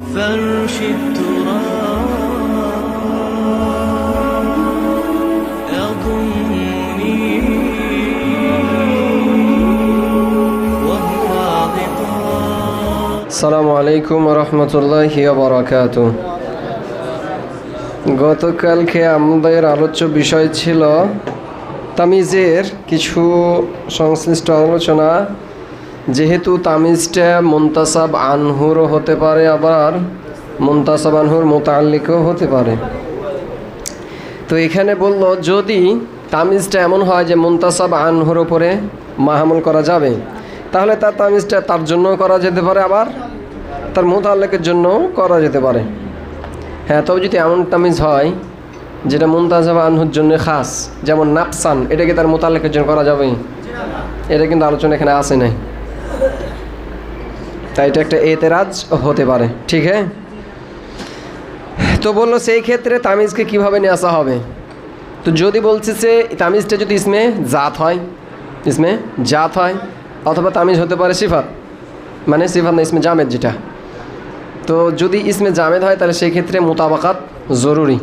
فرش التراب يضمني وهو عطاء সালামু আলাইকুম রহমতুল্লাহি বরাকাত গতকালকে আমাদের আলোচ্য বিষয় ছিল তামিজের কিছু সংশ্লিষ্ট আলোচনা যেহেতু তামিজটা মুন্তাসাব আনহুরও হতে পারে, আবার মুন্তাসাব আনহুর মোতাল্লিকও হতে পারে। তো এখানে বলল, যদি তামিজটা এমন হয় যে মুন্তাসাব আনহুর ওপরে মাহামুল করা যাবে, তাহলে তার তামিজটা তার জন্য করা যেতে পারে, আবার তার মোতাল্লেকের জন্য করা যেতে পারে। হ্যাঁ তবে যদি এমন তামিজ হয় যেটা মুন্তাজাব আনহুর জন্য খাস, যেমন নাপসান এটাকে তার মোতাল্লেকের জন্য করা যাবে? এটা কিন্তু আলোচনা এখানে আসে নাই। তাই এটা একটা এতেরাজ হতে পারে, ঠিক হ্যাঁ? তো বলল সেই ক্ষেত্রে তামিজকে কীভাবে নিয়ে আসা হবে? তো যদি বলছে যে তামিজটা যদি ইসমে জাত হয়, ইসমে জাত হয়, অথবা তামিজ হতে পারে সিফাত মানে সিফাত না, ইসমে জামেদ যেটা। তো যদি ইসমে জামেদ হয়, তাহলে সেই ক্ষেত্রে মোতাবাকাত জরুরি।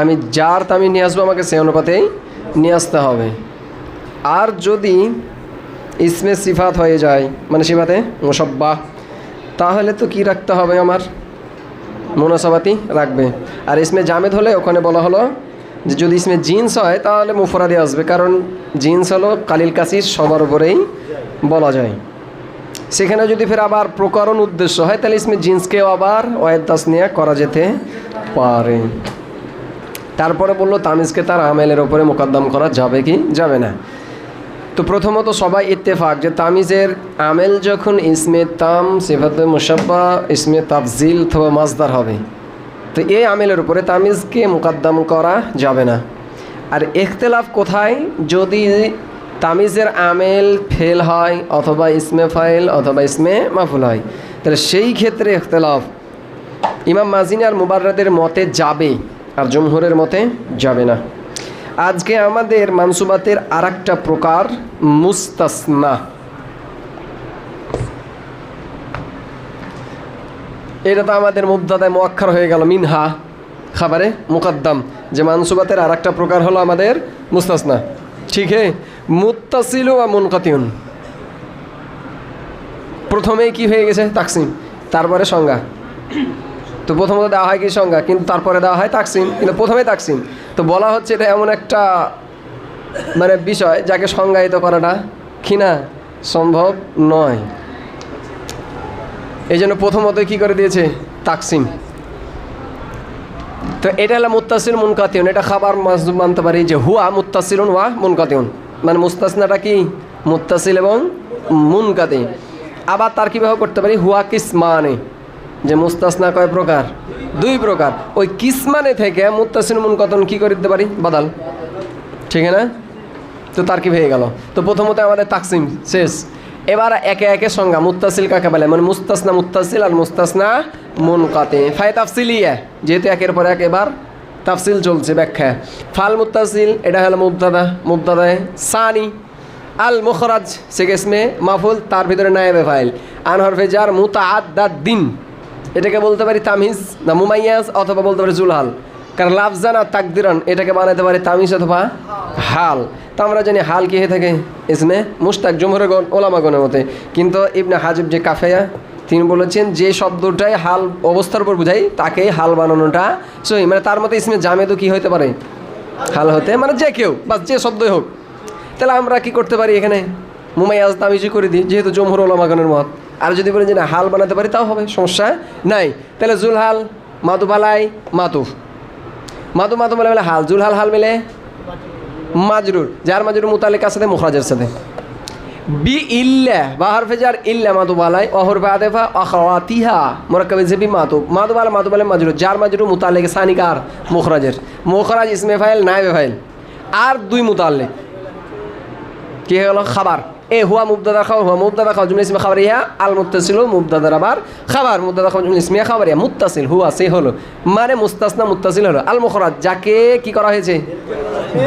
আমি যার তামিজ নিয়ে আসব, আমাকে সেই অনুপাতেই নিয়ে আসতে হবে। আর যদি ইসমে সিফাত হয়ে যায় মানে সিফাতে মোসাব্বা তাহলে তো কি রাখতে হবে আমার? মোনাসাবাতি রাখবে। আর ইসমে জামেদ হলে ওখানে বলা হলো যে যদি ইসমে জিন্স হয় তাহলে মুফরাদি আসবে, কারণ জিন্স হলো কালিল কাসির সবার উপরেই বলা যায়। সেখানে যদি ফের আবার প্রকরণ উদ্দেশ্য হয়, তাহলে ইসমে জিন্সকেও আবার ওয়েদ নিয়ে করা যেতে পারে। তারপরে বলল তামিজকে তার আমেলের ওপরে মোকদ্দম করা যাবে কি? যাবে না। তো প্রথমত সবাই ইত্তেফাক যে তামিজের আমেল যখন ইসমে তাম, সিফাতে মুসাব্বা ইসমে তাফজিল অথবা মাজদার হবে, তো এই আমেলের উপরে তামিজকে মোকদ্দম করা যাবে না। আর ইখতলাফ কোথায়? যদি তামিজের আমেল ফেল হয় অথবা ইসমে ফাইল অথবা ইসমে মাফুল হয়, তাহলে সেই ক্ষেত্রে ইখতলাফ ইমাম মাজিনী আর মুবাররাদের মতে যাবে আর জমহুরের মতে যাবে না। আজকে আমাদের মানসুবাতের আর একটা প্রকার মুস্তাসনা। এটা তো আমাদের মুবদাদায় মোয়াক্ষর হয়ে গেল, মিনহা খাবারে মুকদ্দম। যে মানসুবাতের আর একটা প্রকার হলো আমাদের মুস্তাসনা। ঠিক হে? মুত্তাসিলু বা মুনকাতিউন। প্রথমেই কি হয়ে গেছে? তাকসিম। তারপরে সংজ্ঞা। তো প্রথমত দেওয়া হয় কি সংজ্ঞা? কিন্তু তারপরে দেওয়া হয় তাকসিম। কিন্তু প্রথমে তাকসিম। তো বলা হচ্ছে এটা এমন একটা মানে বিষয় যাকে সংজ্ঞায়িত করাটা কিনা সম্ভব নয়। এই জন্য প্রথমত কি করে দিয়েছে? তাকসিম। তো এটা হলো মুত্তাসিল মুনকাতিউন। এটা খাবার মানতে পারি যে হুয়া মুত্তাসিলুন ওয়া মুনকাতিউন। মানে মুস্তাসনাটা কি? মুত্তাসিল এবং মুনকাতি আবার তার কি ব্যবহার করতে পারি? হুয়া কিসমানে যে মুস্তাসনা কয় প্রকার? দুই প্রকার। ওই কিসমানে থেকে মুত্তাসিল মুনকাতন কী করে দিতে পারি? বাদাল। ঠিক না? তো তার কি হয়ে গেল? তো প্রথমত আমাদের তাকসিম শেষ। এবার একে একে সংজ্ঞা, মুত্তাসিল কাকে বলে? মানে মুস্তাসনা মুত্তাসিল আর মুস্তাসনা মুনকাতে। ফাই তাফসিলিয়া, যেহেতু একের পর এক এবার তাফসিল চলছে ব্যাখ্যা ফাল মুত্তাসিল, এটা হলো মুবদাদা মুবদাদায় সানি। আল মুখরাজ সেকেসমে মাফুল, তার ভিতরে নায়েবে ফাইল। আন হরফে যার মুতাআদ্দাদ দিন এটাকে বলতে পারি তামিজ না মুমাইয়াজ অথবা বলতে পারি জুলহাল। কারণ লাফজান আর তাকদিরান এটাকে বানাতে পারি তামিজ অথবা হাল। তা আমরা জানি হাল কি হয়ে থাকে? ইসমে মুস্তাক জমহরে ওলামাগণের মতে। কিন্তু ইবনে হাজিব যে কাফেয়া, তিনি বলেছেন যে শব্দটাই হাল অবস্থার উপর বোঝাই তাকে হাল বানানোটা সহি। মানে তার মতে ইসমে জামেদও কি হতে পারে? হাল হতে মানে যে কেউ বা যে শব্দই হোক। তাহলে আমরা কি করতে পারি এখানে? মুমাইয়াজ তামিজি করে দিই, যেহেতু জমহুর ওলামাগণের মত। আর যদি বলেন যে না, হাল বানাতে পারি, তাও হবে, সমস্যা নাই। তাহলে জুলহাল মাতুবালাই মাতুফ। মাতু মাতু বলে বলে হাল, জুলহাল, হাল মিলে মাজরুর। যার মাজরুর মুতালিকার সাথে মুখরাজের সাথে। বি ইল্লা, বা হরফে যার ইল্লা মাতু বালাই অহর বাদেফা অখাওয়াতিহা মোরাক্কাবে জেবি মাতু মাতু বালা মাতু বালে মাজরুর। যার মাজরু মুতালিক সানিকার, মুখরাজের। মুখরাজ ইসমে ফাইল নাইবে ফাইল। আর দুই মুতাল্লিক। কি গেল খাবার। এ হুয়া মুবদাদা খাও হুয়া মুবদাদা খাও জুমলা ইসমে খাবার ইহা আল মুত্তাসিল মুবদাদার আবার খাবার মুবদাদা খাও জুমলা ইসমিয়া খাবার ইয়া মুত্তাসিল, হুয়া সে হলো। মানে মুস্তাসনা, মুত্তাসিল হলো। আল মুখরাজ যাকে কি করা হয়েছে?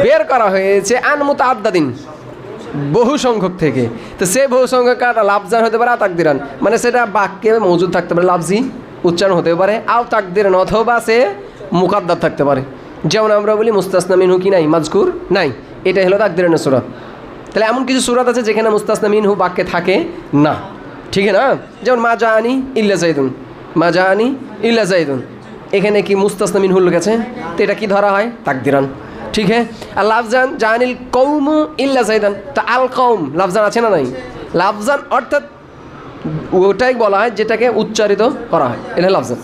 বের করা হয়েছে আন মুতাআদ্দাদিন বহু সংখ্যক থেকে। তো সে বহু সংখ্যক একটা লাভজান হতে পারে তাকদিরান মানে সেটা বাক্যে মজুদ থাকতে পারে লাভজি উচ্চারণ হতে পারে আও তাকদের অথবা সে মুকাদ্দার থাকতে পারে। যেমন আমরা বলি মুস্তাসনা মিনহু কি নাই, মাজকুর নাই। এটা হলো তাকদের সুরত তাহলে এমন কিছু সুরাত আছে যেখানে মুস্তাসনা মিনহু বাক্যে থাকে, না। ঠিক না? যেমন, মা জা আনি ইল্লা জাইদুন মা জা আনি ইল্লা জাইদুন এখানে কি মুস্তাসনা মিনহুল গেছে তো এটা কি ধরা হয়? তাকদিরান। ঠিক হ্যাঁ আর লাফজান জানিল কৌমু ইল্লা জাইদান তা আল কৌম লাফজান আছে না নাই? লাফজান অর্থাৎ ওটাই বলা হয় যেটাকে উচ্চারিত করা হয়। এটা লাফজান।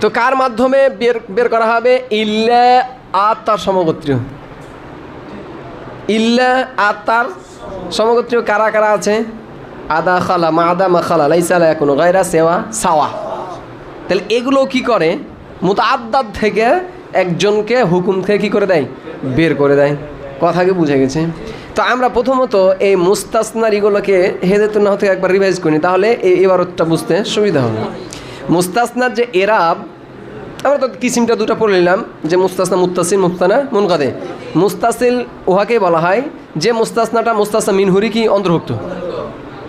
তো কার মাধ্যমে বের বের করা হবে? ইল্লা আত্মার সমগোত্রীয়। ইল্লা আত্মার সমগোত্রীয় কারা কারা আছে? আদা খালা, মা আদা মা খালা লাইসালা কোনো গায়রা, সেওয়া, সাওয়া। তাহলে এগুলো কি করে? মুতাদ্দাদ থেকে একজনকে হুকুম থেকে কি করে দেয়? বের করে দেয়। কথাকে বুঝে গেছে? তো আমরা প্রথমত এই মুস্তাসনারিগুলোকে হেদেতুন না থেকে একবার রিভাইজ করি, তাহলে এই এবারটা বুঝতে সুবিধা হবে। মুস্তাসনার যে এরাব আমরা তো কিসিমটা দুটো পড়ে নিলাম, যে মুস্তাসনা মুত্তাসিল মুস্তানা মুনকাদে। মুস্তাসিল উহাকে বলা হয়, যে মুস্তাসনাটা মুস্তাসনা মিনহুরি কি অন্তর্ভুক্ত?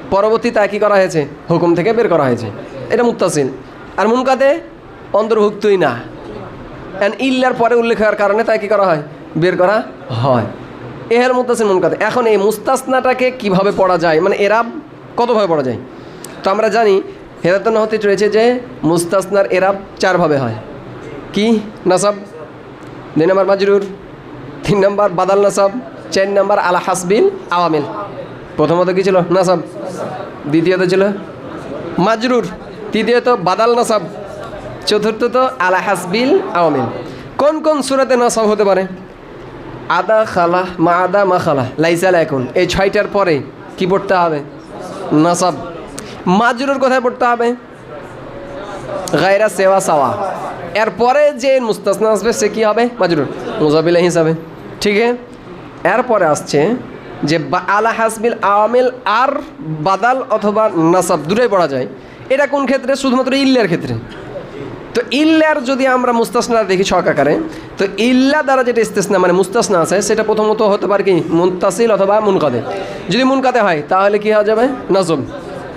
পরবর্তী তা কী করা হয়েছে? হুকুম থেকে বের করা হয়েছে। এটা মুত্তাসিল। আর মুনকাদে অন্তর্ভুক্তই না। অ্যান্ড ইল্লার পরে উল্লেখ হওয়ার কারণে তাই কী করা হয়? বের করা হয়। এহের মুত্তাসিল মুনকাদে। এখন এই মুস্তাসনাটাকে কীভাবে পড়া যায়? মানে এরাব কতভাবে পড়া যায়? তো আমরা জানি হেদাতন হতে চলেছে যে মুস্তাসনার এরাব চারভাবে হয়। কি নাসাব? দুই নম্বর মাজরুর, তিন নম্বর বাদাল নাসাব, চার নম্বর আলা হাসবিল আওয়ামিল। প্রথমত কি ছিল? নাসাব। দ্বিতীয়ত ছিল মাজরুর, তৃতীয়ত বাদাল নাসাব, চতুর্থত আলা হাসবিল আওয়ামিল। কোন কোন সুরাতে নাসাব হতে পারে? আদা খালা মা আদা মা খালা লাইসাল এখন এই ছয়টার পরে কি পড়তে হবে? নাসাব। মাজরুর কোথায় পড়তে হবে গায়রা সেওয়া সাওয়া এরপরে যে মুস্তাসনা আসবে, সে কি হবে? মাজরুর মুজাবিলা হিসাবে। ঠিক আছে? এরপরে আসছে যে আলা হাসবিল আওয়ামিল আর বাদাল অথবা নাসাব, দুটোই পড়া যায়। এটা কোন ক্ষেত্রে? শুধুমাত্র ইল্লার ক্ষেত্রে। তো ইল্লার যদি আমরা মুস্তাসনা দেখি ছক আকারে, তো ইল্লা দ্বারা যেটা ইস্তেসনা মানে মুস্তাসনা আছে, সেটা প্রথমত হতে পারে কি? মুন্তাসিল অথবা মুনকাদে। যদি মুনকাতে হয়, তাহলে কি হয়ে যাবে? নজম।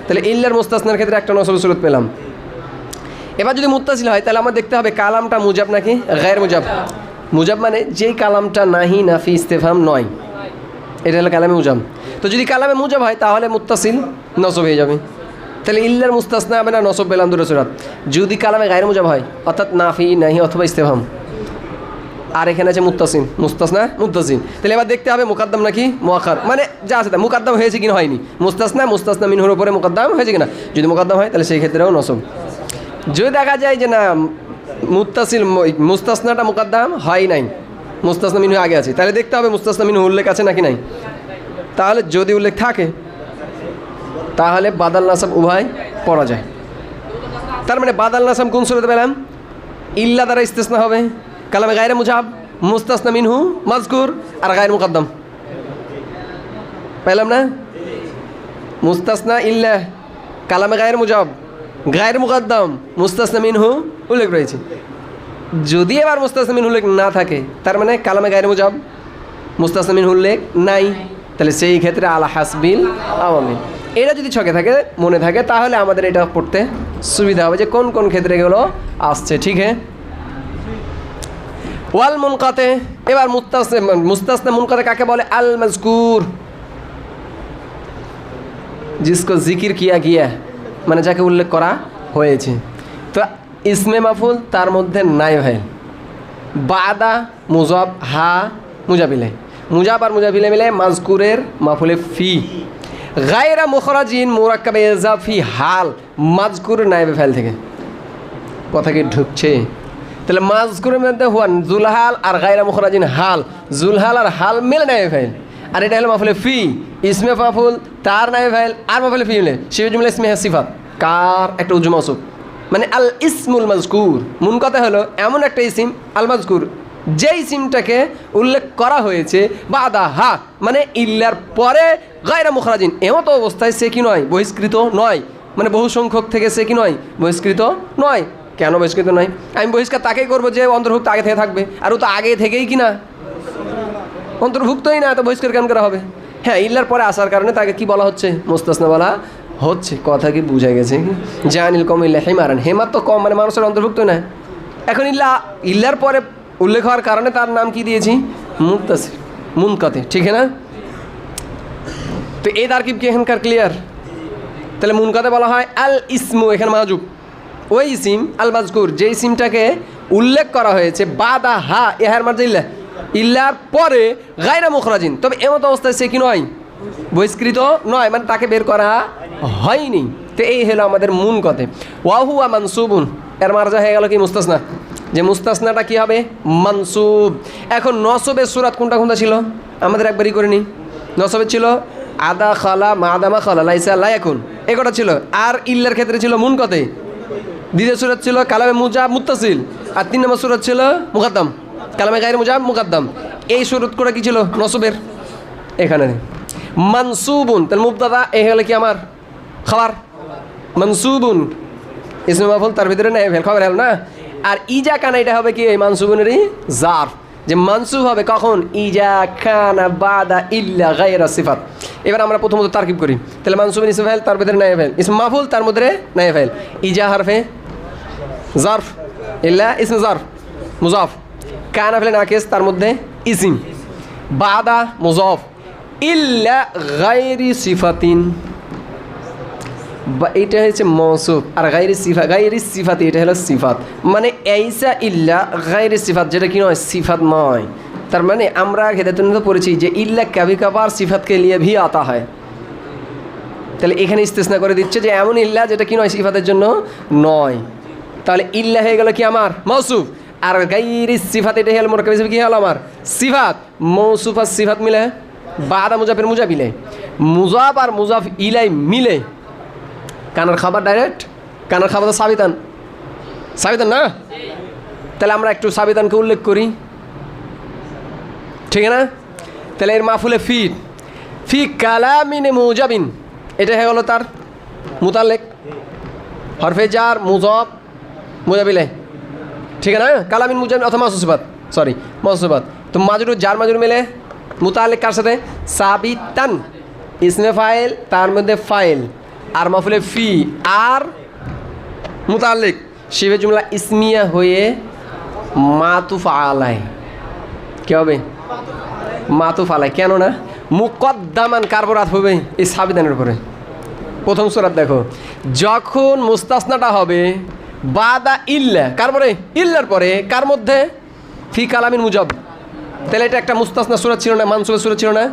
তাহলে ইল্লার মুস্তাসনার ক্ষেত্রে একটা নসব সুরত পেলাম। এবার যদি মুত্তাসিল হয়, তাহলে আমার দেখতে হবে কালামটা মুজাব নাকি গায়ের মুজাব? মুজাব মানে যেই কালামটা নাহি, নাফি, ইস্তেফাম নয়। এটা হলো কালামে মুজাব। তো যদি কালামে মুজাব হয়, তাহলে মুত্তাসিল নসব হয়ে যাবে। তাহলে ইল্লার মুস্তাসনা হবে না, নসব পেলাম দুটো সুরাত। যদি কালামে গায়ের মুজাব হয়, অর্থাৎ নাফি, নাহি অথবা ইস্তেফাম। আর এখানে আছে মুত্তাসিন মুস্তাসনা মুত্তাসিন তাহলে এবার দেখতে হবে মুকাদ্দাম নাকি মোয়াখার মানে যা আছে তা। মুকাদ্দাম হয়েছে কিনা হয়নি? মুস্তাসনা মুস্তাসনা মিনহুর উপরে মুকাদ্দাম হয়েছে কিনা যদি মুকাদ্দাম হয়, তাহলে সেই ক্ষেত্রেও নসব। যদি দেখা যায় যে না, মুত্তাসিল মুস্তাসনাটা মুকাদ্দাম হয় নাই, মুস্তাসনা মিনহু আগে আছে, তাহলে দেখতে হবে মুস্তাসনা মিনহু উল্লেখ আছে নাকি নাই। তাহলে যদি উল্লেখ থাকে, তাহলে বাদাল নাসাব উভয় পড়া যায়। তার মানে বাদাল নাসাব কোন সুরতে পেলাম? ইল্লা দ্বারা ইস্তেসনা হবে, কালামে গায়ের মুজাব মুস্তাসনা মিনহু মাজকুর আর গায়ের মুকাদ্দাম। পেলাম না? মুস্তাসনা ইল্লা, কালামে গায়ের মুজাব গায়ের মুকাদ্দম মুস্তাসমিনহু উল্লেখ রয়েছে। যদি এবার মুস্তাসমিন উল্লেখ না থাকে, তার মানে কালামে গায়ের মুজাব মুস্তাসমিন উল্লেখ নাই। তাহলে সেই ক্ষেত্রে আল হাসবিল আওয়ামিন এটা যদি ছকে থাকে, মনে থাকে, তাহলে আমাদের এটা পড়তে সুবিধা হবে যে কোন কোন ক্ষেত্রে এগুলো আসছে, ঠিক হ্যাঁ ওয়াল মুনকাতে, এবার মুস্তাস, মুস্তাসনা মুনকাতে কাকে বলে? আল মজকুর জিসকো জিকির কিয়া গিয়া মানে যাকে উল্লেখ করা হয়েছে। তো ইসমে মাফুল তার মধ্যে নাই হয়। বাদা, মুজাব, হা, মুজাবিলে। মুজাব আর মুজাবিলে মিলে মাজকুরের মাফুলে ফি। গায়রা মুখরাজিন মোরাক্কাবে এজাফি হাল। মাজকুর নাইবে ফেল থেকে। কথা কি ঢুকছে? তাহলে মাজকুরের মধ্যে হুয়ান জুলহাল আর গায়রা মুখরাজিন হাল। জুলহাল আর হাল মিলে নাইবে ফেল। আর এটা হলো মাফুলে ফি, ইসমে মাফুল তার নাইবে ফেল আর মাফুলে ফি মিলে সে জুমলে ইসমে সিফাত। কার একটা উজু মাসুক মানে আল ইসমুল মাজকুর। মূল কথা হলো, এমন একটা ইসিম, আল মাজকুর যে ইসিমটাকে উল্লেখ করা হয়েছে বা আদা হা মানে ইল্লার পরে গায়রা মুখরাজিন। এমত অবস্থায় সে কি নয়? বহিষ্কৃত নয়। মানে বহু সংখ্যক থেকে সে কি নয়? বহিষ্কৃত নয়। কেন বহিষ্কৃত নয়? আমি বহিষ্কার তাকেই করব যে অন্তর্ভুক্ত আগে থেকে থাকবে। আর ও তো আগে থেকেই কি না অন্তর্ভুক্তই না তো বহিষ্কার কেন করা হবে? হ্যাঁ ইল্লার পরে আসার কারণে তাকে কি বলা হচ্ছে? মুস্তাসনা বলা হচ্ছে। কথা কি বুঝা গেছে? কি জানিল কম ইল্লা হেমারান হেমা তো কম মানে মানুষের অন্তর্ভুক্ত না। এখন ইল্লা, ইল্লার পরে উল্লেখ হওয়ার কারণে তার নাম কি দিয়েছি? মুক্তাসির মুনকাতে ঠিক না? তো এই তারকিব কি এখানকার ক্লিয়ার তাহলে মুনকাতে বলা হয় আল ইসমু, এখানে মাহুব ওই ইসিম আল মাজকুর যে ইসিমটাকে উল্লেখ করা হয়েছে, বাদা হা এহার মার্জে ইল্লা ইল্লার পরে গায়রা মুখরাজিন। তবে এমত অবস্থায় সে কি নয়? বহিষ্কৃত নয় মানে তাকে বের করা হয়নি। তো এই হলো আমাদের মুন কথে ওয়াহুয়া মানসুবুন। এর মার্জা হয়ে গেল কি মুস্তাসনা? যে মুস্তাসনাটা কি হবে? মানসুব। এখন নসবের সুরাত কোনটা কোনটা ছিল? আমাদের একবারই করে নিই। নসবের ছিল আদা খালা মাদামা খালা লাইসা লায়াকুন এ কটা ছিল। আর ইল্লার ক্ষেত্রে ছিল মুন কতে দ্বিতীয় সুরত ছিল কালামে মুজা মুত্তাসিল। আর তিন নম্বর সুরত ছিল মুকাদ্দাম কালামে গায়ের মুজাব মুকাদ্দাম। এই সুরত করে কি ছিল? নসবের। এখানে মানসুবুন। তাহলে মুবদাদা এ হলে কি আমার? খাবার? মানসুবুন। ইসমে তার ভিতরে নেই, ফেল খবর হল না? আর ইজা কানা এটা হবে কি এই মানসুবুনেরই জার। যে মানসুব হবে কখন? ইজা খানা বাদা ইল্লা গায়রা সিফাত। এবার আমরা প্রথমত তারকিব করি। তাহলে মানসুবিন ইসম তার ভিতরে নাই ফেল। ইসম মাফুল, তার মধ্যে নাই ফেল। ইজা হারফে জারফ। ইল্লা, ইসম জারফ। মুজাফ। কানা ফেলে নাকেস তার মধ্যে ইসিম। বাদা মুজফ। ইল্লা গায়রি সিফাতিন। বা এটা হচ্ছে মৌসুফ আর গাইরি সিফা গাইরি সিফাত, এটা হলো সিফাত। মানে এইসা ইল্লা গাইরি সিফাত, যেটা কি নয়, সিফাত নয়। তার মানে আমরা খেদাতুন তো পড়েছি যে ইল্লা কবি কবার সিফাতকে লিয়ে ভি আতা হয়। তাহলে এখানে ইস্তেসনা করে দিচ্ছে যে এমন ইল্লা যেটা কি নয়, সিফাতের জন্য নয়। তাহলে ইল্লা হয়ে গেল কি আমার? মৌসুফ আর গাইরি সিফাত এটা হলো মোর কবি কি হলো আমার? সিফাত, মৌসুফ সিফাত মিলে, বাদা মুজাফের মুজা মিলে, মুজাফ আর মুজাফ ইলাই মিলে। কানার খাবার ডাইরেক্ট কানার খাবার সাবিতান। সাবিতান না? তাহলে আমরা একটু সাবিতানকে উল্লেখ করি। ঠিক না? তাহলে এর মাফুলে ফিট ফি কালামিনে মুজাবিন। এটা হয়ে গেলো তার মুতালেক হরফে জার মুজব ঠিক না কালামিন মুজাবিন অথবা মাসুসিবাদ সরি মাসুসিবাদ তো মাজরু জার মাজরু মেলে মুতালেক কার সাথে? সাবিতান। ইসমে ফাইল, তার মধ্যে ফাইল। আর মাফুলে ফি। আর মুতাল্লিক শিবে জুমলা ইসমিয়া হয়ে মাতুফ আলায় কি হবে? মাতুফ আলায় কেন না? মুকদ্দামান কার বরাত হবে? এই সাবিদানের উপরে। প্রথম সুরাত দেখো। যখন মুস্তাসনাটা হবে বাদা ইল্লা, কার পরে? ইল্লার পরে, কার মধ্যে? ফি কালামিন মুজব। তাহলে এটা একটা মুস্তাসনা সুরাত ছিল না? মানসুরের সুরাত ছিল না?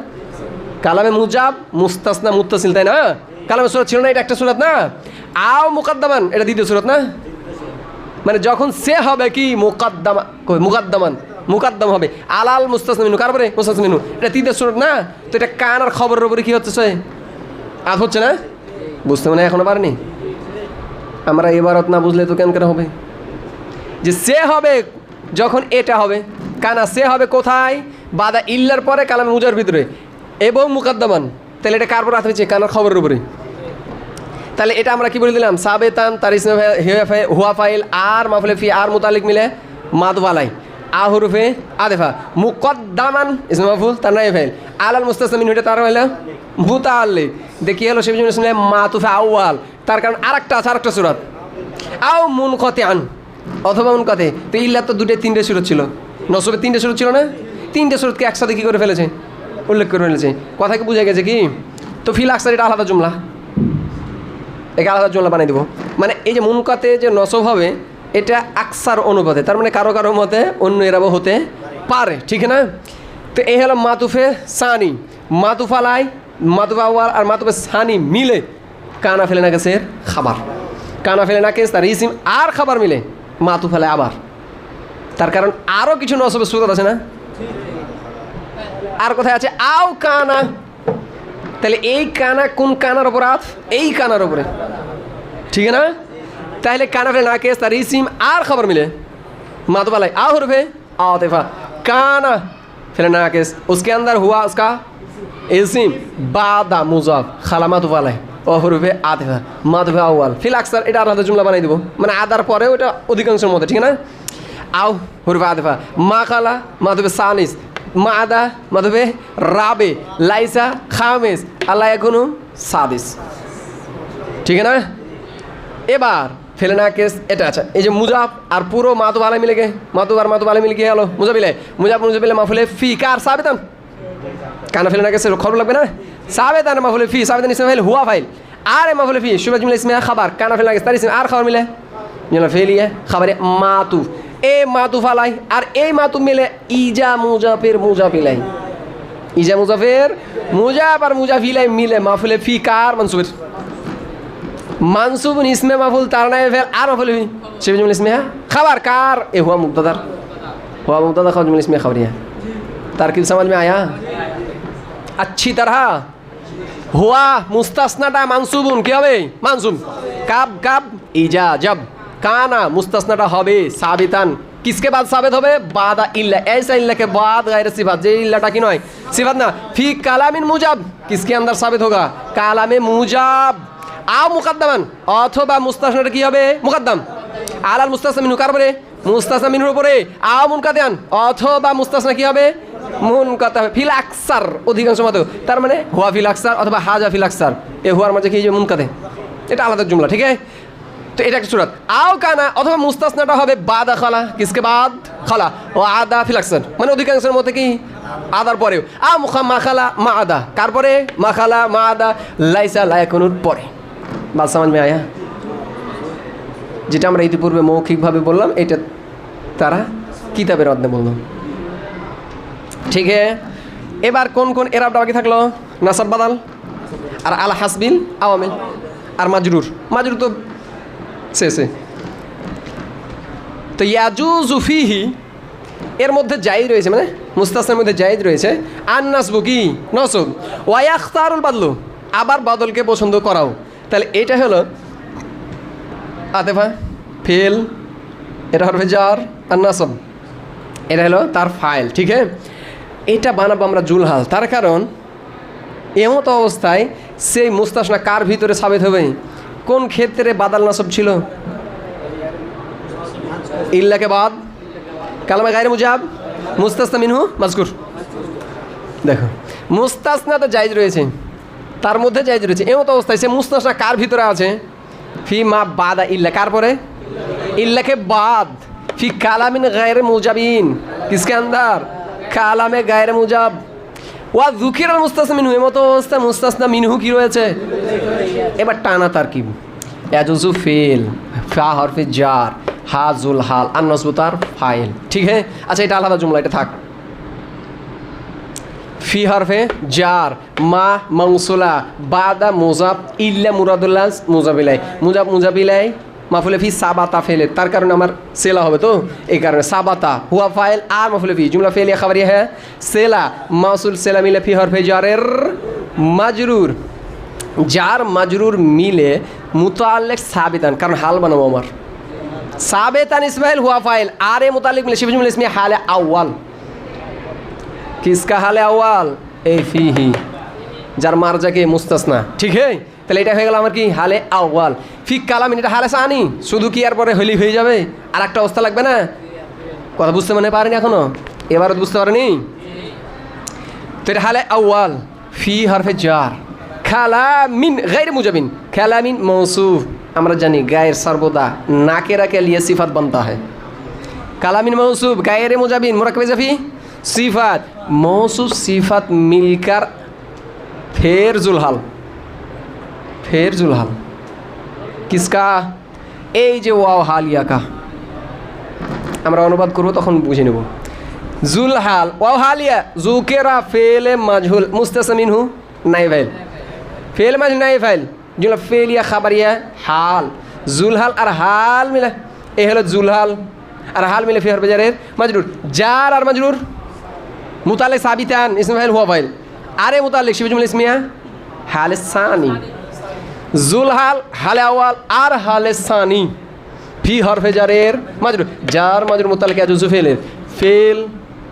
কালামে মুজাব, মুস্তাসনা মুত্তাসিল, তাই না? কালামে সুরত ছিল না, এটা একটা সুরত না? আও মুকাদ্দামান, এটা দ্বিতীয় সুরত না? মানে যখন সে হবে কি? মুকাদ্দামা মুকাদ্দামান, মুকাদ্দাম হবে। আলাল মুস্তাসমিনু কার পরে? মুস্তাসমিনু এটা তৃতীয় সুরত না? তো এটা কান আর খবরের উপরে কি হচ্ছে সে আজ হচ্ছে না? বুঝতে মানে এখনও পারেনি? আমরা এবারত না বুঝলে তো কেন কেন হবে? যে সে হবে যখন এটা হবে, কানা সে হবে কোথায়? বাদা ইল্লার পরে কালামে মুজার ভিতরে। এবং মুকাদ্দামান। তাহলে এটা কার পর হয়েছে? কানার খবরের উপরে। তাহলে এটা আমরা কি বলে দিলাম? সাবেতান, তার ইসমে হুয়া ফাইল, আর মাফলে ফি, আর মুতালিক মিলে মাদওয়ালাই। আহরুফে আদেফা। মুকদ্দামান, ইসমে মাফুল, তার নাই ফাইল। আলাল মুস্তাসমিন হইটা তার হইল মুতাল্লিক দেখি হলো সে মাতুফে আউয়াল। তার কারণ আরেকটা আছে আর একটা সুরত। আও মুন কতে আন, অথবা মুন কতে তো ইল্লা তো দুটো তিনটে সুরত ছিল। নসবে তিনটে সুরত ছিল না? তিনটে সুরতকে একসাথে কী করে ফেলেছে? উল্লেখ করে ফেলেছে। কথাকে বুঝে গেছে কি? তো ফিল আকসার এটা আলাদা জুমলা। একে আলাদা জুমলা বানিয়ে দেবো। মানে এই যে মুনকাতে যে নসব হবে, এটা আকসার অনুপাতে। তার মানে কারও কারও মতে অন্য এরাবো হতে পারে। ঠিক না? তো এই হলো মাতুফে সানি। মাতুফালাই মাতুফা আর মাতুফে সানি মিলে কানা ফেলে না গেছে খাবার কানা ফেলে না কেস তার ইসিম আর খাবার মিলে মাতু ফেলে আবার তার কারণ আরও কিছু নসবের সুরত আছে না আর কোথায় আছে আও কানা তাহলে এই কানা কোন কানার ওপর আফ এই কানার ওপরে ঠিক না তাহলে কানা ফেলে না কেস তার ইসিম আর খবর মিলে मातुबालाई आ हरफ है आतिफा काना फिर नाकिस उसके अंदर हुआ उसका इसिम बादा मुजाफ খালা মাতুবালাই ও হরফে আতিফা মাতুফা আউয়াল। ফিল আকসার এটা আলাদা জুমলা বানাই দিব। মানে আদার পরেও এটা অধিকাংশের মধ্যে, ঠিক না? আও হরফে আতিফা মা কালা মাতুবে সানিস। মা আদা মাতুবে রাবে। লাইসা, খামেস। আল্লাহ এখনও সাদিস। ঠিক না? এবার ফেলে না কেস এটা আচ্ছা এই যে মুজাব আর পুরো মাতু ভালো মিলে গে মাতু আর মাতু ভালো মিলে গিয়ে গেলো। মুজাবিলে মুজাব মুজাবিলে মাফুলে ফি কার সাবেতান? কানা ফেলে না কেসে খবর লাগবে না? সাবেতান মাফুলে ফি সাবেতান ইসমে ফাইল হুয়া ফাইল আর মাফুলে ফি শুভ জুমলা ইসমে খাবার কানা ফেলে না কেস তার ইসমে আর খাবার মিলে জুমলা ফেলিয়ে খাবারে মাতু এ মাতু ফালাই আর এই মাতু মিলে ইজা মুজাফের মুজাফিলাই ইজা মুজাফের মুজাফ আর মুজাফিলাই মিলে মাফুলে ফি কার মনসুবের মানসুব ইসমে মাফুল তার নামে ফেল আর মাফুল ফি শিব জুমল ইসমে खबर कार ए हुआ मुक्तदर हुआ मुक्तदर खबर जुमल इसमें खबरिया तारकिब समझ में आया अच्छी तरह হুয়া, মুস্তাসনাটা মানসুবুন, কি হবে? মানসুম কাব কাব, ইজা, জব। কানা, মুস্তাসনাটা হবে সাবিতান। কিসকে বাদ সাবেত হবে? বাদ ইল্লা এইসা ইল্লাকে বাদ গায়ের সিফাত, যে ইল্লাটা কি নয়? সিফাত না, ফি কালামিন মুজাব। কিসকে আন্দার সাবিত হোগা? কালামে মুজাব। আও মুকাদ্দামান, অথবা মুস্তাসনাটা কি হবে? মুকাদ্দাম। আলাল মুস্তাসমিনু কার পরে মুস্তাসমিনুর উপরে। আও মুনকাদান অথবা মুস্তাসনা কি হবে? মুনকাতা হবে ফিল আকসার অধিকাংশ মতো। তার মানে হুয়া ফিল আকসার অথবা হাজা ফিল আকসার এ হুয়ার মাঝে কি যে মুনকাদে এটা আলাদা জুমলা, ঠিক আছে? তো এটা একটা সুরাত। আও কানা অথবা মুস্তাসনাটা হবে বাদা খালা, কিসকে বাদ? খালা। ও আদা ফিল আকসার মানে অধিকাংশের মধ্যে কি? আদার পরেও। আ মুখা মাখালা মা আদা। কার পরে? মাখালা মা আদা। লাইসা লায়াকুনুর পরে। বাদ সমাজ মে আয়া। যেটা আমরা ইতিপূর্বে মৌখিকভাবে বললাম, এটা তারা কিতাবের অধ্যে বলল। ঠিক এবার কোন কোন এরাবটা বাকি থাকল? নাসাব বাদাল আর আল হাসবিল আওয়ামিল আর মাজরুর। মাজরুর তো শেষে তো ইয়াজুজুফিহি এর মধ্যে জাইদ রয়েছে মানে মুস্তাসের মধ্যে জাইদ রয়েছে। আর নাসবু কি? নসব। ওয়াইয়াখতারুল বাদলু, আবার বাদলকে পছন্দ করাও। তাহলে এটা হলো আতেফা, ফেল, এটা হবে জার আর নাসব। এটা হলো তার ফাইল, ঠিক আছে এটা বানাবো আমরা জুলহাল। তার কারণ, এমতো অবস্থায় সেই মুস্তাসনা কার ভিতরে সাবেত হবে? কোন ক্ষেত্রে বাদাল নাসব ছিল? ইল্লাকে বাদ। কালামে গায়ের মুজাব। মুস্তাসনা মিনহু, মাজকুর। দেখো মুস্তাসনা তো জায়জ রয়েছে। তার মধ্যে জায়জ রয়েছে। এমতো অবস্থায় সে মুস্তাসনা কার ভিতরে আছে? ফি মা বাদা ইল্লা। কার পরে? ইল্লাকে বাদ। ফি কালামিন গায়ের মুজাবিন। কিসকে আন্দার কালামে গায়ের মুজাব। ওয়া দুঃখের আর মুস্তাসনা মিনহু এমতো অবস্থায় মুস্তাসনা মিনহু কি রয়েছে? এবার টানা তার কি এজুজু ফেল, ফা হরফে জার, হাজুল হাল আর নসবু তার ফাইল। ঠিক হ্যাঁ আচ্ছা এটা আলাদা জুমলা, এটা থাক। ফি হরফে জার, মা মৌসুলা বাদা মোজাব, ইল্লা মুরাদুল্লাহ মুজাবিলাই। মুজাব মুজাবিলাই মাফুলে ফি সাবাতা ফেলে তার কারণে আমার সেলা হবে তো? এই কারণে সাবাতা হুয়া ফাইল আর মাফুলে ফি। জুমলা ফেল ইয়া খাবার হ্যাঁ? সেলা মাসুল সেলা মিলে ফি হরফে জারের মাজরুর। যার মাজরুর মিলে মুতাল্লেক সাবিতান, কারণ হাল বানাবো আমার। সাবেতান ইসমাইল হুয়া ফাইল, আর এ মুতালিক মিলে শিবজুল ইসমি হালে আউয়াল। কিসকা হালে আওয়াল এই ফিহি। যার মারজাকে মুস্তাসনা। ঠিক হে তাহলে এটা হয়ে গেল আমার কি? হালে আওয়াল ফিক কালাম, এটা হালে সানি। শুধু কি আর পরে হলি হয়ে যাবে? আর একটা অবস্থা লাগবে না? কথা বুঝতে মানে পারেনি এখনও? এবারও বুঝতে পারেনি? তো এটা হালে আওয়াল ফি হরফে জার খালামিন গায়ের মুজাবিন। খালামিন মৌসুফ। আমরা জানি গায়ের সর্বদা নাকেরা কে লিয়ে সিফাত বানতা হয়। কালামিন মৌসুফ, গায়ের মুজাবিন। মোরাকবে জাফি সিফাত। মৌসুফ, সিফাত, মিলকার, ফের জুলহাল। ফের জুলহাল কিসকা? এই যে ওয়াও হালিয়া কা। আমরা অনুবাদ করব, তখন বুঝে নেব। জুলহাল, ওয়াও হালিয়া, জুকেরা ফেলে মাজহুল, মুস্তাসমিন হু নাই ভাইল ফেল মাঝ নাই ফাইল জুলা ফেলিয়া খাবারিয়া, হাল। জুলহাল আর হাল মিলা, এ হলো জুলহাল। আর হাল মিলে ফেহর বাজারের মাজরুর। জার আর মাজরুর? মুতালে সাবিতান, ইসমাইল হুয়া ফাইল আরে মুতালিক শিবজুল ইসমিয়া। হালে সানি। জুলহাল, হালে আওয়াল আর হালে সানি। ফি হরফে জারের মাজরু। জার মাজরু মোতালেক আজুজু ফেলের ফেল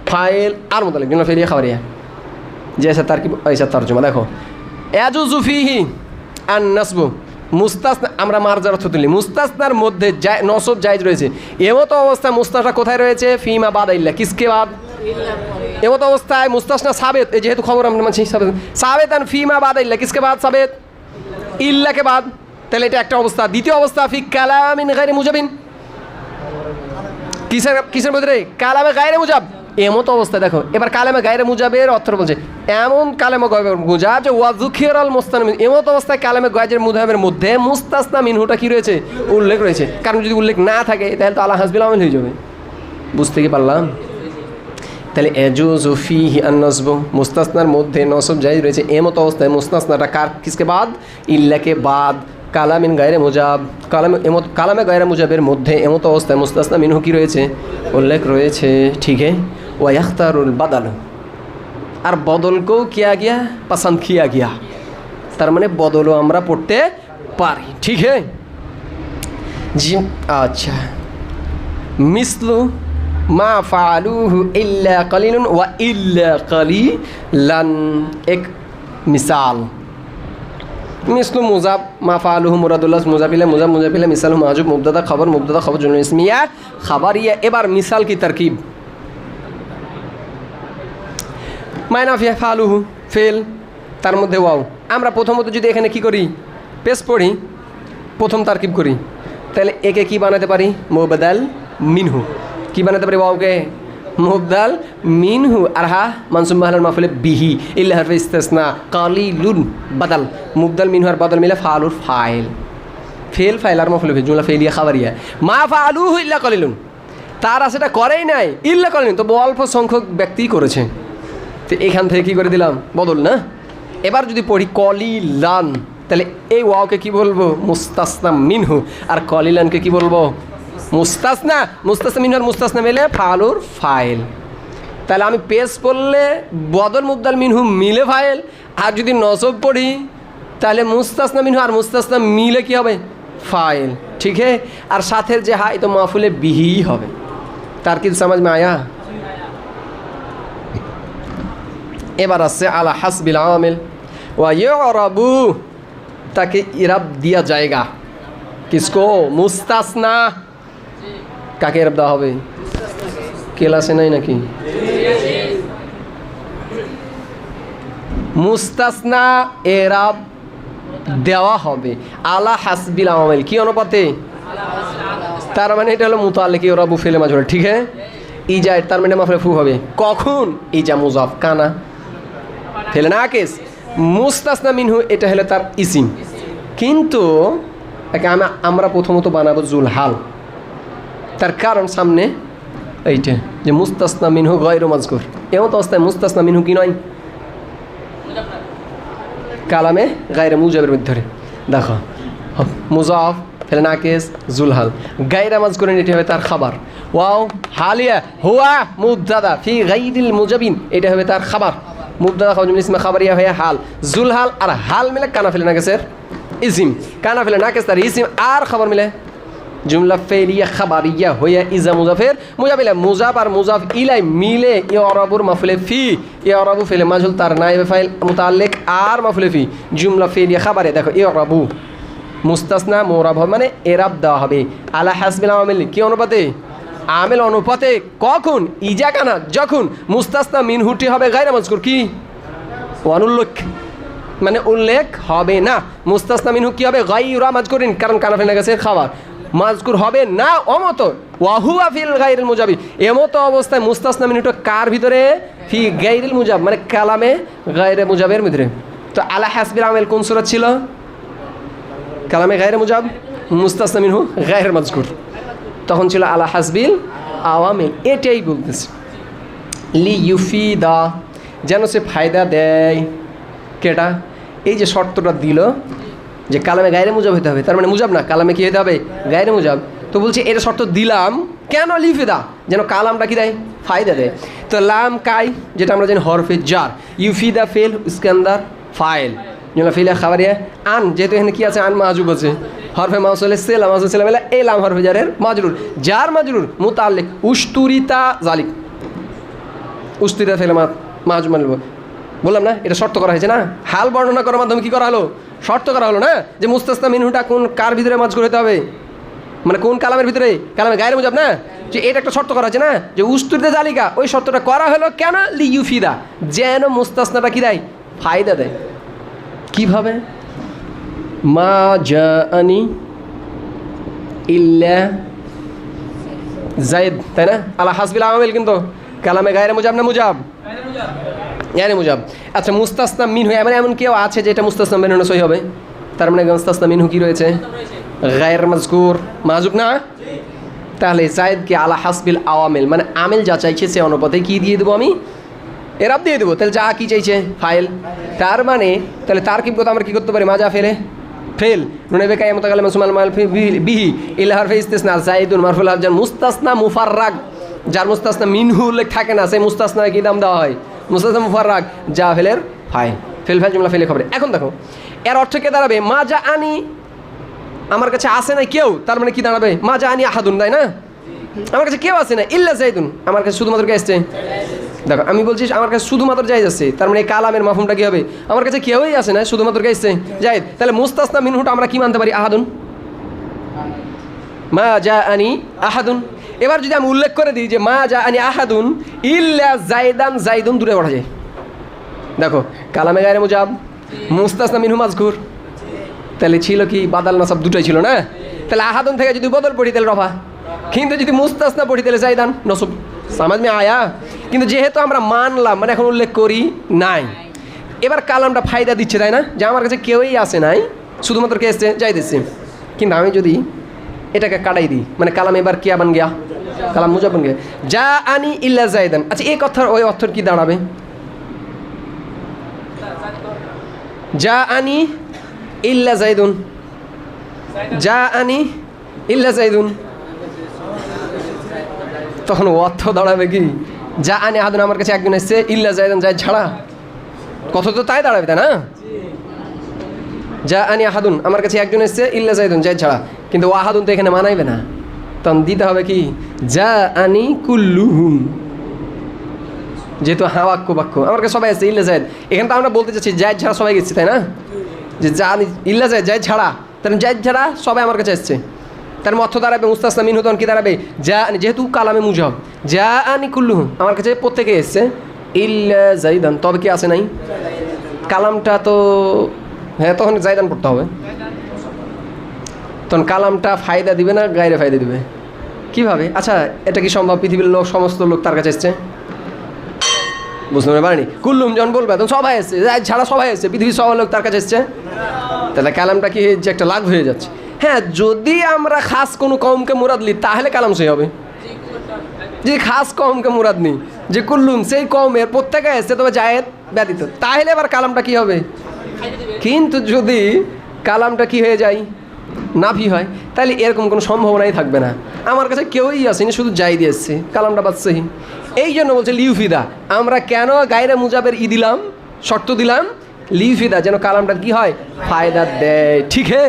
ফাইল আর মোতালেক। জন্য ফেলিয়া খাওয়ারিয়া যে এসা তার কি দেখো তর্জমা। দেখো। ফিহি আর নাসবু। মুস্তাসনা আমরা মারজার অর্থ তুলি। মুস্তাসনার মধ্যে নসব জায়জ রয়েছে। এমত অবস্থায় মুস্তাসনা কোথায় রয়েছে? ফিমা বাদ আইল্লা। কিসকে বাদ? এমত অবস্থায় মুস্তাসনা সাবেত। যেহেতু খবর আমরা মানছি, সাবেত। সাবেত আর ফিমা বাদ আইল্লা। কিসকে বাদ? সাবেত? ইল্লাকে বাদ। তাহলে এটা একটা অবস্থা। দ্বিতীয় অবস্থা, ফি কালামিন গাইরে মুজাবিন। কিসের কিসের মধ্যে রে? কালামে গায়রে মুজাব। এমতো অবস্থা, দেখো। এবার কালামে গায়রে মুজাবের অর্থ বলছে এমন কালামে গায়রে মুজাব যে ওয়াজুখির আল মুস্তান এমতো অবস্থায় কালামে গায়জের মুজাবের মধ্যে মুস্তাসনা মিনহুটা কি রয়েছে? উল্লেখ রয়েছে। কারণ যদি উল্লেখ না থাকে, তাহলে তো আল্লাহ হাসবিল আমিল হয়ে যাবে। বুঝতে কি পারলাম? তাহলে এজুজ ফিহি আন্নসব, মুস্তাসনার মধ্যে নসব জায়জ রয়েছে। এমতো অবস্থায় মুস্তাসনাটা কার? কিসকে বাদ? ইল্লাকে বাদ। কালামিন গায়রে মুজাব। কালাম, এমত কালামে গায়রে মুজাবের মধ্যে এমতো অবস্থায় মুস্তাসনা মিনহু কি রয়েছে? উল্লেখ রয়েছে ঠিক। হে ওয়াখতারুল বাদাল। আর বদলকেও কিয়া গিয়া? পছন্দ কিয়া গিয়া। তার মানে বদলও আমরা পড়তে পারি। ঠিক? হে জি আচ্ছা। মিসলু মা ফালুহু ইল্লা কালিলুন ওয়া ইল্লা কালিলান। এক মিসাল। মিসলু মুজাব, মা ফালুহু মুরাদুল্লাহ, মুজাবিলে, মুজাব, মুজাবিলে, মিসাল মাহুব মুবদাদা খবর মুবদাদা খবর জুল ইসমিয়া খাবার ইয়া এবার মিসাল কি তারকিব? মায়নাফিয়া ফালুহু ফেল, তার মধ্যে ওয়াও। আমরা প্রথমত যদি এখানে কি করি? পেস পড়ি, প্রথম তারকিব করি। তাহলে একে কি বানাতে পারি? মোবাদাল মিনহু। কি বানাতে পারি ওয়াওকে মুবদাল মিনহু আর হা মানসুম মাহলাল মাহফিলে বিহি ইল্লা হারফে ইস্তেসনা কালিলুন বাদাল। মুবদাল মিনহু আর বাদাল মিলে ফালুর ফাইল। ফেল ফাইল আর মাহফিলে জুমলা ফেলিয়া খাবারিয়া। মা ফালুহু ইল্লা কালিলুন। তারা সেটা করেই নাই, ইল্লা কালিলুন। তো অল্প সংখ্যক ব্যক্তিই করেছে। তো এখান থেকে কী করে দিলাম? বদল না? এবার যদি পড়ি কলিলান, তাহলে এই ওয়াওকে কি বলব? মুস্তাসনা মিনহু। আর কলিলানকে কি বলব? মুস্তাসনা মুস্তাসনা মিনহু আর মুস্তাসনা মিলে ফালুর ফাইল। তাহলে আমি পেস পড়লে বদল মুবদাল মিনহু মিলে ফাইল, আর যদি নসব পড়ি, তাহলে মুস্তাসনা মিনহু আর মুস্তাসনা মিলে কি হবে? ফাইল, ঠিক है আর সাথের যে হা তো মাহফুলে বিহি হবে। তার কি সমাজ মে আয়া? এবার আসছে আলা হাসবিল আমিল। ওয়া ইউরাবু, তাকে ইরাব দিয়া জায়গা। কিসকো? মুস্তাসনা। কাকে ইরাব দেওয়া হবে? ক্লাসে নাই নাকি? মুস্তাসনা এরাব দেওয়া হবে। আলা হাসবিল আমিল কি অনুপাতে? তার মানে এটা হলো মুতাল্লিক ইরাবু ফেলে মাঝরে ঠিক হ্যাঁ? ইজা তার মানে মাফলে ফু হবে। কখন? ইজা মুজাফ, কানা। ফেলে না কেস মুস্তাসনা মিনহু, এটা হলো তার ইসিম। কিন্তু আমি আমরা প্রথমত বানাবো জুলহাল। তার কারণ সামনে এইটা, যে মুস্তাসনা মিনহু গয়রো মাজকুর। এমন তো অবস্থায় মুস্তাসনা মিনহু কি নয়? কালামে গায়রে মুজাবের মধ্যে। দেখো মুজাফ ফেলে না কেস জুলহাল। গায়রা মাজকুর এটি হবে তার খাবার। ওয়াও, হালিয়া, হুয়া মুবদাদা ফি গাইরিল মুজাবিন, এটা হবে তার খাবার। মুবদাদা খাওয়া ইসমা খাবারিয়া হয়ে হাল। জুলহাল আর হাল মিলে কানা ফেলে না গেছের ইসিম। কানা ফেলে না গেছে তার ইসিম। আর খাবার মিলে জুমলা ফেলিয়া খাবারিয়া হইয়া ইজা মুজাফের মুজাবিলা মুজাফ আর মুজাফ ইলাই মিলে ই অরাবুর মাফুলে ফি, ই অরবু ফেলে মাজুল তার নাইবে ফাইল মুতাল্লিক আর মাফুলে ফি। জুমলা ফেলিয়া খাবারে দেখো, ই অরবু মুস্তাসনা মোরাব মানে এরাব দেওয়া হবে। আলা হাসবিল আমিল কি অনুপাতে? আমেল অনুপাতে কখন? ইজা কানা যখন। মুস্তাসনা মিনহুটি হবে গায়রা মজকুর, কি? অনুল্লেখ মানে উল্লেখ হবে না। মুস্তাসনা মিনহু কি হবে? গাইরা মাজকুরিন, কারণ কানা ফেলে গেছে খাবার। মাজকুর হবে না অমত ওয়াহুয়া ফিল গাইরুল মুজাবি। এমতো অবস্থায় মুস্তাসনা মিনহুটা কার ভিতরে? ফি গাইরুল মুজাব মানে কালামে গাইরে মুজাবের ভিতরে। তো আলা হাসবিল আমেল, কোন সুরত ছিল? কালামে গায়ের মুজাব, মুস্তাসনা মিনহু গায়ের মাজকুর। তখন ছিল আলা হাসবিল আওয়ামিল, এটাই বলতেছে। লি ইউফিদা যেন সে ফায়দা দেয়। কেটা? এই যে শর্তটা দিল যে কালামে গায়ের মুজাব হতে হবে। তার মানে মুজাব না, কালামে কি হতে হবে? গায়ের মুজাব। তো বলছে, এটা শর্ত দিলাম। কেন লিফিদা? যেন কালামটা কি দেয়? ফায়দা দেয়। তো লাম কাই, যেটা আমরা জানি হরফে জার। ইউফিদা ফেল উস্কান্দার ফাইল। যেন ফেলে খাবারিয়া। আন, যেহেতু এখানে কি আছে? আন মাহাজুব আছে। হরফে মাউসলে সেলাম মাউসুল সেলাম এলা এলাম হরফে জারের মাজরুর যার মাজরুর মুতাল্লিক উস্তুরিতা জালিক। উস্তুরিতা ফেলে মাহাজুব বললাম না, এটা শর্ত করা হয়েছে না? হাল বর্ণনা করার মাধ্যমে কি করা হলো? শর্ত করা হলো না যে মুস্তাস্তা মিনহুটা কোন কার ভিতরে মাঝ করতে হবে? মানে কোন কালামের ভিতরে? কালামে গায়ের মুজাব না? যে এটা একটা শর্ত করা আছে না? যে উস্তুরিতে জালিকা, ওই শর্তটা করা হলো কেন? লি ইউফিদা যেন মুস্তাসনাটা কি দেয়? ফায়দা দেয়। কীভাবে? মা জা আনি ইল্লা জাইদ তাই না? আলা হাসবিল আমিল কিন্তু। কালামে গায়ের মুজাব না মুজাব? ইয়ানি মুজাব। আচ্ছা মুস্তাসনা মিনহু, এমন এমন কেউ আছে যেটা মুস্তাসনা মেনে সই হবে? তার মানে মুস্তাসনা মিনহু কি রয়েছে? গায়ের মাজকুর। মাজুক না? তাহলে জায়দ কি আলা হাসবিল আওয়ামিল মানে আমিল যা চাইছে সে অনুপাতে কি দিয়ে দেবো আমি? এরাব দিয়ে দেবো। তাহলে যা কি চাইছে, ফাইল। তার মানে তাহলে তার কি কথা আমরা কি করতে পারি? মাজা ফেলে। ফেল। নুনে বেকাই মতো গেলে মুসলমান মাল ফি বিহি- ইলাহার ফে ইস্তেসনা জাইদুন মারফুল আফজান মুস্তাসনা মুফাররাগ। যার মুস্তাসনা মিনহু উল্লেখ থাকে না, সেই মুস্তাসনা কি দাম দেওয়া হয়? মুস্তাসনা মুফাররাগ যা ফেলের ফাইল ফেল ফেল জুমলা ফেলে খবরে। এখন দেখো, এর অর্থ কে দাঁড়াবে? মা যা আনি, আমার কাছে আসে না কেউ, তার মানে কি দাঁড়াবে? মা যা আনি আহাদুন, তাই না? আমার কাছে কেউ আসে না ইল্লা জাইদুন আমার কাছে শুধুমাত্র কে আসছে? দেখো, আমি বলছি আমার কাছে শুধুমাত্র জায়দ আছে তার মানে কালামের মাফুমটা কি হবে? আমার কাছে কেউই আসে না শুধুমাত্র কে আসছে? জায়দ তাহলে মুস্তাসনা মিনহুটা আমরা কি মানতে পারি? আহাদুন? মা যা আনি আহাদুন। এবার যদি আমি উল্লেখ করে দিই যে মা যা আনি আহাদুন ইল্লা জাইদান জাইদুন, দূরে পড়া যায়। দেখো, কালামে গায়ে মুজাব মুস্তাসনা মিনহু মাজকুর। তাহলে ছিল কি বাদাল নাসাব দুটোই ছিল না? তাহলে আহাদন থেকে যদি বদল পড়ি, তাহলে রফা। কিন্তু যদি মুস্তাসনা পড়ি, তাহলে জাইদান নসব। সামাজ মে আয়া। কিন্তু যেহেতু আমরা মানলাম মানে এখন উল্লেখ করি নাই। এবার কালামটা ফায়দা দিচ্ছে, তাই না? যে আমার কাছে কেউই আসে নাই, শুধুমাত্র কে এসছে? যাই দিচ্ছে কিন্তু আমি যদি এটাকে কাটাই দিই। মানে কালাম এবার কিয়া বান গিয়া? কালাম মুজা বান গিয়া। যা আনি ইল্লা জাইদান আচ্ছা এই কথার ওই অর্থর কি দাঁড়াবে? যা আনি ইল্লা জাইদুন যা আনি ইল্লা জাইদুন তখন অর্থ দাঁড়াবে কি? যা আনি আহাদুন, আমার কাছে একজন এসছে, ইল্লা জাইদুন যাই ছাড়া কত তো তাই দাঁড়াবে, তাই না? যা আনি আহাদুন, আমার কাছে একজন এসছে, ইল্লা জাইদুন যাই ছাড়া কিন্তু ও আহাদুন তো এখানে মানাইবে না। তখন দিতে হবে কি? যা আনি কুল্লুহুম। যেহেতু হা বাক্য বাক্য। আমার কাছে সবাই আছে, ইল্লা জায়দ এখানে তো আমরা বলতে চাচ্ছি জায়দ ছাড়া সবাই গেছি, তাই না? যে যা ইল্লা জায়দ জায়দ ছাড়া। তাহলে জায়দ ছাড়া সবাই আমার কাছে এসছে তার মর্থ দাঁড়াবে মুস্তাসনা মিন হতন কি দাঁড়াবে? যা যেহেতু কালামে মুজব। যা আনি কুল্লু আমার কাছে প্রত্যেকে এসছে, ইল্লা জাইদান তবে কি আসে নাই? কালামটা তো হ্যাঁ তখন জাইদান পড়তে হবে। তখন কালামটা ফায়দা দিবে না গাইরে ফায়দা দিবে? কীভাবে? আচ্ছা এটা কি সম্ভব? পৃথিবীর লোক, সমস্ত লোক তার কাছে এসছে? বুঝতে পারিনি? কুল্লুম যখন বলবে তখন সবাই এসছে ছাড়া সবাই এসছে, পৃথিবীর সবাই লোক তার কাছে এসছে? তাহলে কালামটা কি যে একটা লাভ হয়ে যাচ্ছে। হ্যাঁ যদি আমরা খাস কোনো কমকে মুরাদ লি, তাহলে কালাম সেই হবে। যে খাস কমকে মুরাদ নি, যে কুল্লুম, সেই কমের প্রত্যেকে এসছে, তবে জায়েদ ব্যতীত। তাহলে এবার কালামটা কি হবে? কিন্তু যদি কালামটা কি হয়ে যায়? নাভি হয়, তাহলে এরকম কোনো সম্ভাবনাই থাকবে না। আমার কাছে কেউই আসেনি, শুধু যাই দিয়ে এসছে, কালামটা বাদশাহী এই জন্য বলছে লিউফিদা, আমরা কেন গায়রে মুজাবের ই দিলাম, শর্ত দিলাম, লিউফিদা, যেন কালামটা কি হয়? ফায়দা দেয়। ঠিক হে?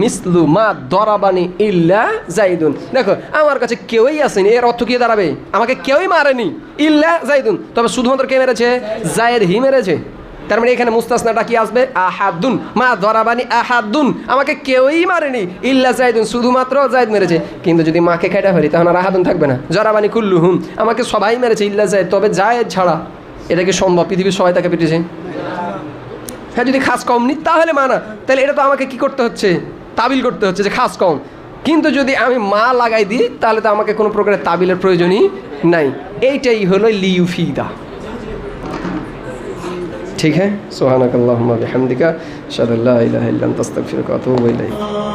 মিসলু মা দরাবানি ইল্লা জাইদুন দেখো, আমার কাছে কেউই আসেনি, এর অর্থ কি দাঁড়াবে? আমাকে কেউই মারেনি, ইল্লা জাইদুন তবে শুধুমাত্র কে মেরেছে? জায়েদ হি মেরেছে। তার মানে এখানে মুস্তাসনাটা কি আসবে? আহাদুন। মা ধরাবানি আহাদুন। আমাকে কেউই মারেনি। ইল্লা জাইদুন, শুধুমাত্র জায়দ মেরেছে। কিন্তু যদি মাকে খেটা ফেলি তখন আর আহাদুন থাকবে না। জরাবানি কুল্লু হুম আমাকে সবাই মেরেছে, ইল্লা জায়দ তবে জায়দ ছাড়া এটা কি সম্ভব? পৃথিবীর সবাই তাকে পিটেছে। হ্যাঁ যদি খাস কম নি, তাহলে মানা। তাহলে এটা তো আমাকে কি করতে হচ্ছে? তাবিল করতে হচ্ছে যে খাস কম। কিন্তু যদি আমি মা লাগাই দিই, তাহলে তো আমাকে কোনো প্রকারের তাবিলের প্রয়োজনই নাই। এইটাই হলো লিউফিদা। ठीक है सुबहानक अल्लाहुम्मा बिहम्दिका अशहदु अल्ला इलाहा इल्ला अंत अस्तगफिरुका व अतूबु इलैक